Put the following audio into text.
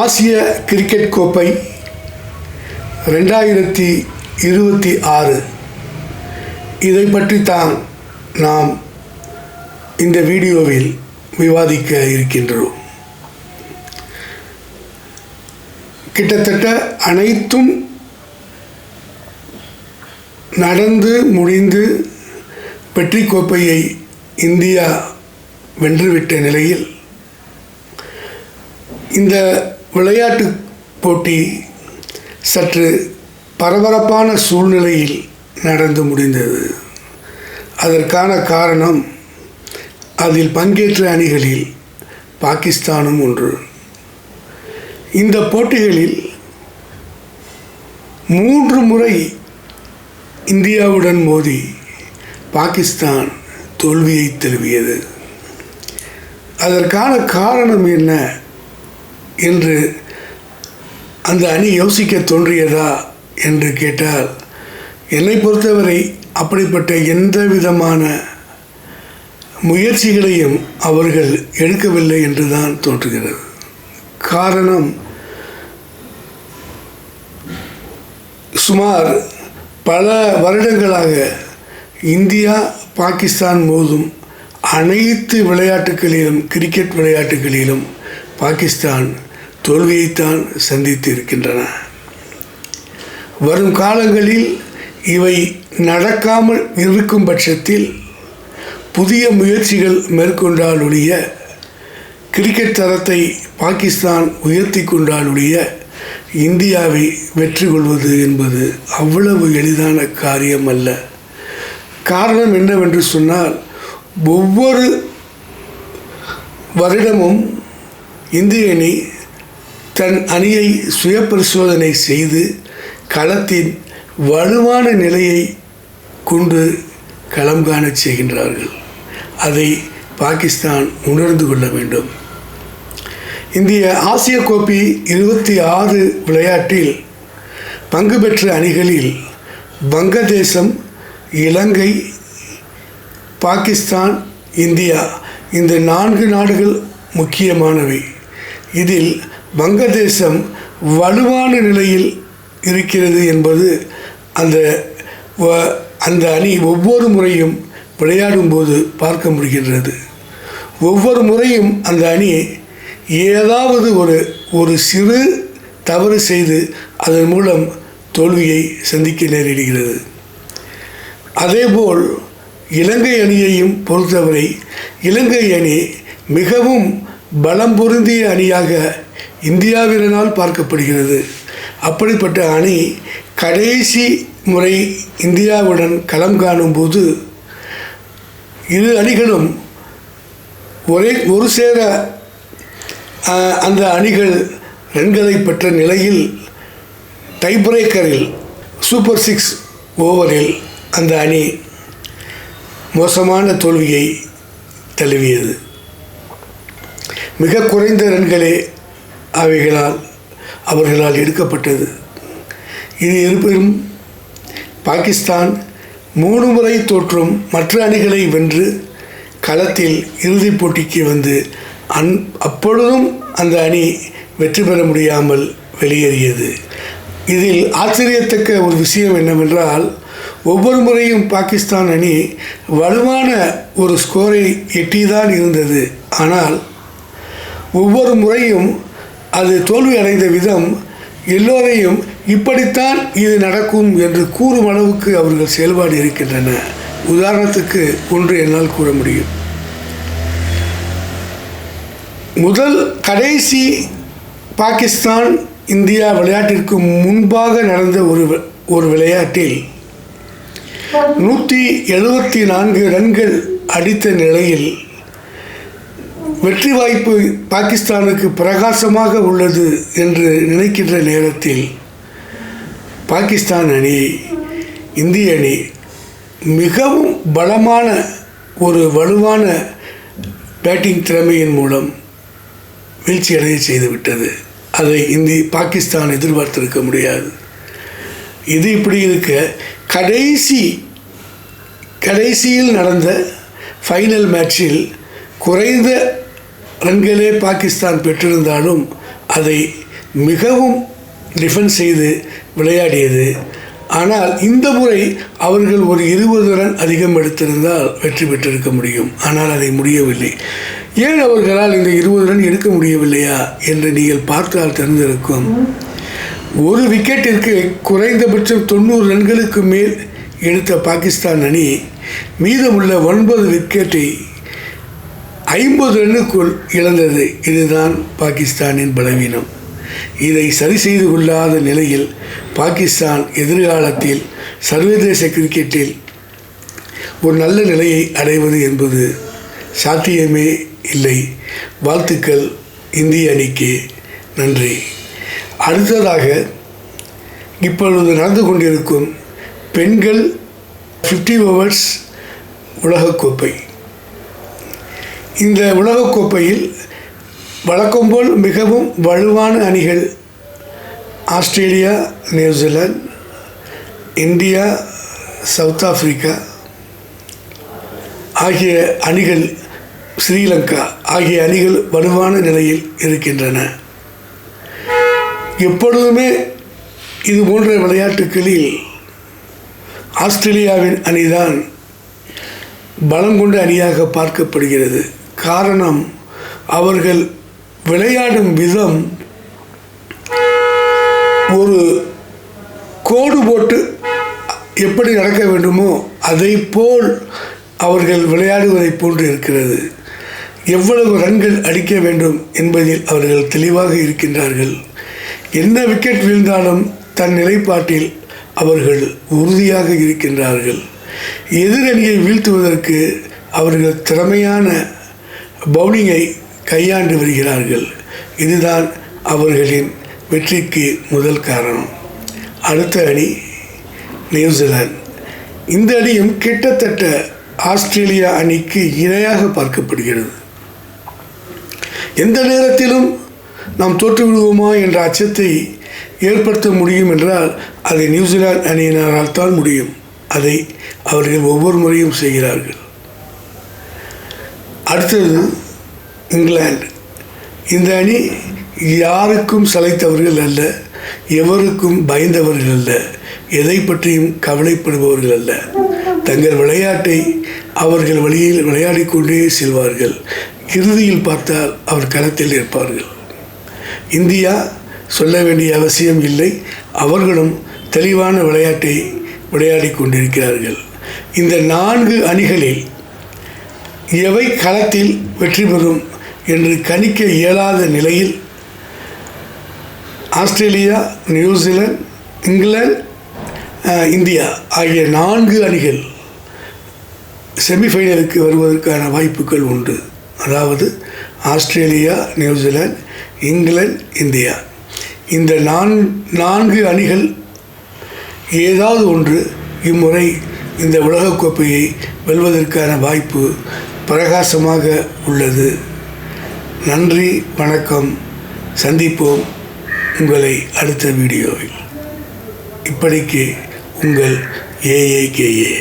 ஆசிய கிரிக்கெட் கோப்பை ரெண்டாயிரத்தி இருபத்தி ஆறு. இதை பற்றி தான் நாம் இந்த வீடியோவில் விவாதிக்க இருக்கின்றோம். கிட்டத்தட்ட அனைத்தும் நடந்து முடிந்து வெற்றி கோப்பையை இந்தியா வென்றுவிட்ட நிலையில் இந்த விளையாட்டு போட்டி சற்று பரபரப்பான சூழ்நிலையில் நடந்து முடிந்தது. அதற்கான காரணம் அதில் பங்கேற்ற அணிகளில் பாகிஸ்தானும் ஒன்று. இந்த போட்டிகளில் மூன்று முறை இந்தியாவுடன் மோதி பாகிஸ்தான் தோல்வியை தழுவியது. அதற்கான காரணம் என்ன? என்று அந்த அணி யோசிக்க தோன்றியதா என்று கேட்டால் என்னை பொறுத்தவரை அப்படிப்பட்ட எந்த விதமான முயற்சிகளையும் அவர்கள் எடுக்கவில்லை என்று தான் தோன்றுகிறது. காரணம் சுமார் பல வருடங்களாக இந்தியா பாகிஸ்தான் மோதும் அனைத்து விளையாட்டுகளிலும் கிரிக்கெட் விளையாட்டுகளிலும் பாகிஸ்தான் தோல்வியைத்தான் சந்தித்து இருக்கின்றன வரும் காலங்களில் இவை நடக்காமல் இருக்கும் பட்சத்தில் புதிய முயற்சிகள் மேற்கொண்டாலுடைய கிரிக்கெட் தரத்தை பாகிஸ்தான் உயர்த்தி கொண்டாலுடைய இந்தியாவை வெற்றி கொள்வது என்பது அவ்வளவு எளிதான காரியம் அல்ல காரணம் என்னவென்று சொன்னால் ஒவ்வொரு வருடமும் இந்திய அணி தன் அணியை சுய பரிசோதனை செய்து களத்தின் வலுவான நிலையை கொண்டு களம் காணச் செய்கின்றார்கள். அதை பாகிஸ்தான் உணர்ந்து கொள்ள வேண்டும். இந்திய ஆசிய கோப்பை இருபத்தி ஆறு விளையாட்டில் பங்கு பெற்ற அணிகளில் வங்கதேசம் இலங்கை பாகிஸ்தான் இந்தியா இந்த நான்கு நாடுகள் முக்கியமானவை. இதில் வங்கதேசம் வலுவான நிலையில் இருக்கிறது என்பது அந்த வ- அந்த அணி ஒவ்வொரு முறையும் விளையாடும்போது பார்க்க முடிகின்றது. ஒவ்வொரு முறையும் அந்த அணி ஏதாவது ஒரு ஒரு சிறு தவறு செய்து அதன் மூலம் தோல்வியை சந்திக்க நேரிடுகிறது. அதேபோல் இலங்கை அணியையும் பொறுத்தவரை இலங்கை அணி மிகவும் பலம் பொருந்திய அணியாக இந்தியாவினால் பார்க்கப்படுகிறது. அப்படிப்பட்ட அணி கடைசி முறை இந்தியாவுடன் களம் காணும்போது இரு அணிகளும் ஒரே ஒரு சேர அந்த அணிகள் ரன்களை பெற்ற நிலையில் டை பிரேக்கரில் சூப்பர் சிக்ஸ் ஓவரில் அந்த அணி மோசமான தோல்வியை தழுவியது. மிக குறைந்த ரன்களே அவைகளால் அவர்களால் எடுக்கப்பட்டது. இது இருப்பினும் பாகிஸ்தான் மூணு முறை தோற்றும் மற்ற அணிகளை வென்று களத்தில் இறுதிப் போட்டிக்கு வந்து அன் அப்பொழுதும் அந்த அணி வெற்றி பெற முடியாமல் வெளியேறியது. இதில் ஆச்சரியத்தக்க ஒரு விஷயம் என்னவென்றால் ஒவ்வொரு முறையும் பாகிஸ்தான் அணி வலுவான ஒரு ஸ்கோரை எட்டிதான் இருந்தது. ஆனால் ஒவ்வொரு முறையும் அது தோல்வி அடைந்த விதம் எல்லோரையும் இப்படித்தான் இது நடக்கும் என்று கூறும் அளவுக்கு அவர்கள் செயல்பாடு இருக்கின்றன. உதாரணத்துக்கு ஒன்று என்னால் கூற முடியும். முதல் கடைசி பாகிஸ்தான் இந்தியா விளையாட்டிற்கு முன்பாக நடந்த ஒரு ஒரு விளையாட்டில் நூற்றி எழுபத்தி நான்கு ரன்கள் அடித்த நிலையில் வெற்றி வாய்ப்பு பாகிஸ்தானுக்கு பிரகாசமாக உள்ளது என்று நினைக்கின்ற நேரத்தில் பாகிஸ்தான் அணி இந்திய அணி மிகவும் பலமான ஒரு வலுவான பேட்டிங் திறமையின் மூலம் வீழ்ச்சியடைய செய்துவிட்டது. அதை இந்தி பாகிஸ்தான் எதிர்பார்த்திருக்க முடியாது. இது இப்படி இருக்க கடைசி கடைசியில் நடந்த ஃபைனல் மேட்சில் குறைந்த ரன்களே பாகிஸ்தான் பெற்றிருந்தாலும் அதை மிகவும் டிஃபென்ஸ் செய்து விளையாடியது. ஆனால் இந்த முறை அவர்கள் ஒரு இருபது ரன் அதிகம் எடுத்திருந்தால் வெற்றி பெற்றிருக்க முடியும். ஆனால் அதை முடியவில்லை. ஏன் அவர்களால் இந்த இருபது ரன் எடுக்க முடியவில்லையா என்று நீங்கள் பார்த்தால் தெரிந்திருக்கும். ஒரு விக்கெட்டிற்கு குறைந்தபட்சம் தொண்ணூறு ரன்களுக்கு மேல் எடுத்த பாகிஸ்தான் அணி மீதமுள்ள ஒன்பது விக்கெட்டை ஐம்பது ரன்னுக்குள் இழந்தது இதுதான் பாகிஸ்தானின் பலவீனம். இதை சரி செய்து கொள்ளாத நிலையில் பாகிஸ்தான் எதிர்காலத்தில் சர்வதேச கிரிக்கெட்டில் ஒரு நல்ல நிலையை அடைவது என்பது சாத்தியமே இல்லை. வாழ்த்துக்கள் இந்திய அணிக்கு நன்றி. அடுத்ததாக இப்பொழுது நடந்து கொண்டிருக்கும் பெண்கள் ஃபிஃப்டி ஓவர்ஸ் உலகக்கோப்பை. இந்த உலகக்கோப்பையில் வழக்கம்போல் மிகவும் வலுவான அணிகள் Australia New Zealand India South Africa ஆகிய அணிகள் ஸ்ரீலங்கா ஆகிய அணிகள் வலுவான நிலையில் இருக்கின்றன. எப்பொழுதுமே இது போன்ற விளையாட்டுகளில் ஆஸ்திரேலியாவின் அணிதான் பலம் கொண்ட அணியாக பார்க்கப்படுகிறது. காரணம் அவர்கள் விளையாடும் விதம் ஒரு கோடு போட்டு எப்படி நடக்க வேண்டுமோ அதை போல் அவர்கள் விளையாடுவதைப் போன்று இருக்கிறது. எவ்வளவு ரன்கள் அடிக்க வேண்டும் என்பதில் அவர்கள் தெளிவாக இருக்கின்றார்கள். என்ன விக்கெட் வீழ்ந்தாலும் தன் நிலைப்பாட்டில் அவர்கள் உறுதியாக இருக்கின்றார்கள். எதிரணியை வீழ்த்துவதற்கு அவர்கள் திறமையான பவுலிங்கை கையாண்டு வருகிறார்கள். இதுதான் அவர்களின் வெற்றிக்கு முதல் காரணம். அடுத்த அணி நியூசிலாந்து. இந்த அணியும் கிட்டத்தட்ட ஆஸ்திரேலியா அணிக்கு இணையாக பார்க்கப்படுகிறது. எந்த நேரத்திலும் நாம் தோற்றுவிடுவோமா என்ற அச்சத்தை ஏற்படுத்த முடியும் என்றால் அதை நியூசிலாந்து அணியினரால் தான் முடியும். அதை அவர்கள் ஒவ்வொரு முறையும் செய்கிறார்கள். அடுத்தது இங்கிலாந்து. இந்த அணி யாருக்கும் சளைத்தவர்கள் அல்ல எவருக்கும் பயந்தவர்கள் அல்ல எதை பற்றியும் கவலைப்படுபவர்கள் அல்ல. தங்கள் விளையாட்டை அவர்கள் வழியில் விளையாடிக்கொண்டே செல்வார்கள். இறுதியில் பார்த்தால் அவர் களத்தில் இருப்பார்கள் இந்தியா சொல்ல வேண்டிய அவசியம் இல்லை அவர்களும் தெளிவான விளையாட்டை விளையாடி கொண்டிருக்கிறார்கள். இந்த நான்கு அணிகளில் எவை களத்தில் வெற்றி பெறும் என்று கணிக்க இயலாத நிலையில் ஆஸ்திரேலியா நியூசிலாந்து இங்கிலாந்து இந்தியா ஆகிய நான்கு அணிகள் செமிஃபைனலுக்கு வருவதற்கான வாய்ப்புகள் உண்டு. அதாவது ஆஸ்திரேலியா நியூசிலாந்து இங்கிலாந்து இந்தியா. இந்த நான் நான்கு அணிகள் ஏதாவது ஒன்று இம்முறை இந்த உலகக்கோப்பையை வெல்வதற்கான வாய்ப்பு பிரகாசமாக உள்ளது. நன்றி வணக்கம். சந்திப்போம் உங்களை அடுத்த வீடியோவில். இப்படிக்கு உங்கள் ஏஏகேஏ